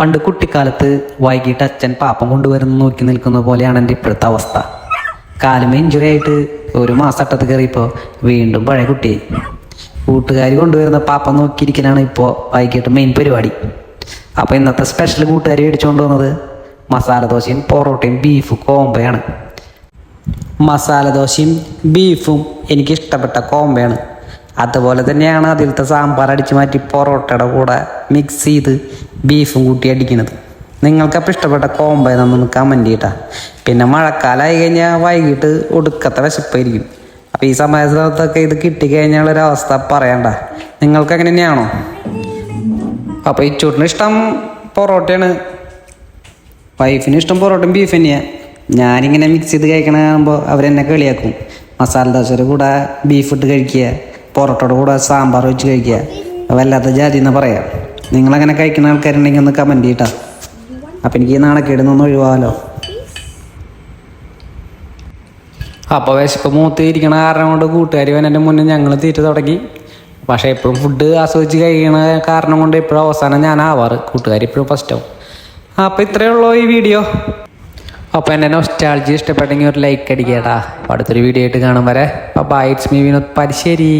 പണ്ട് കുട്ടിക്കാലത്ത് വൈകിട്ട് അച്ഛൻ പാപ്പം കൊണ്ടുവരുന്ന നോക്കി നിൽക്കുന്ന പോലെയാണ് എന്റെ ഇപ്പോഴത്തെ അവസ്ഥ. കാലുമേ ഇഞ്ചുറി ആയിട്ട് ഒരു മാസട്ടത്ത് കയറിയപ്പോൾ വീണ്ടും പഴയ കുട്ടി കൂട്ടുകാർ കൊണ്ടുവരുന്ന പാപ്പം നോക്കിയിരിക്കലാണ് ഇപ്പോൾ വൈകിട്ട് മെയിൻ പരിപാടി. അപ്പോൾ ഇന്നത്തെ സ്പെഷ്യൽ കൂട്ടുകാർ മേടിച്ചുകൊണ്ട് വന്നത് മസാല ദോശയും പൊറോട്ടയും ബീഫ് കോമ്പയാണ്. മസാല ദോശയും ബീഫും എനിക്ക് ഇഷ്ടപ്പെട്ട കോമ്പയാണ്. അതുപോലെ തന്നെയാണ് അതിലത്തെ സാമ്പാർ അടിച്ചു മാറ്റി പൊറോട്ടയുടെ കൂടെ മിക്സ് ചെയ്ത് ബീഫും കൂട്ടി അടിക്കുന്നത് നിങ്ങൾക്കപ്പോൾ ഇഷ്ടപ്പെട്ട കോമ്പോ എന്നൊന്ന് കമന്റ് ചെയ്യട്ടാ. പിന്നെ മഴക്കാലമായി കഴിഞ്ഞാൽ വൈകിട്ട് ഒടുക്കത്തെ വിശപ്പായിരിക്കും. അപ്പോൾ ഈ സമയത്തൊക്കെ ഇത് കിട്ടിക്കഴിഞ്ഞാൽ അവസ്ഥ പറയണ്ട. നിങ്ങൾക്ക് അങ്ങനെ തന്നെയാണോ അപ്പോൾ ഈ ചൂട്ടിന് ഇഷ്ടം പൊറോട്ടയാണ്. വൈഫിന് ഇഷ്ടം പൊറോട്ടയും ബീഫ് തന്നെയാണ് ഞാനിങ്ങനെ മിക്സ് ചെയ്ത് കഴിക്കണ കാണുമ്പോൾ അവരെന്നെ കളിയാക്കും. മസാല ദോശയുടെ കൂടെ ബീഫ് ഇട്ട് കഴിക്കുക. പൊറോട്ടയുടെ കൂടെ സാമ്പാർ വെച്ച് കഴിക്കുക. വല്ലാത്ത ജാതി എന്ന് പറയാം. നിങ്ങളങ്ങനെ കഴിക്കുന്ന ആൾക്കാരുണ്ടെങ്കിൽ ഒന്ന് കമന്റ് ചെയ്യട്ടോ അപ്പം എനിക്ക് ഈ നാണക്കേട് നിന്ന് ഒഴിവാമല്ലോ അപ്പോൾ വിശപ്പ് മൂത്ത് ഇരിക്കണ കാരണം കൊണ്ട് കൂട്ടുകാരി എന്റെ മുന്നേ ഞങ്ങൾ തീറ്റ തുടങ്ങി. പക്ഷേ എപ്പോഴും ഫുഡ് ആസ്വദിച്ച് കഴിക്കണ കാരണം കൊണ്ട് എപ്പോഴും അവസാനം ഞാൻ ആവാറ്. കൂട്ടുകാരി എപ്പോഴും ഫസ്റ്റ് ആവും. അപ്പോൾ ഇത്രയേ ഉള്ളൂ ഈ വീഡിയോ അപ്പോൾ എന്റെ നൊസ്റ്റാൾജി ഇഷ്ടപ്പെട്ടെങ്കിൽ ഒരു ലൈക്ക് അടിക്കട്ടാ കേട്ടാ അടുത്തൊരു വീഡിയോ ആയിട്ട് കാണും വരെ. Bye it's me Vinod. Parisseri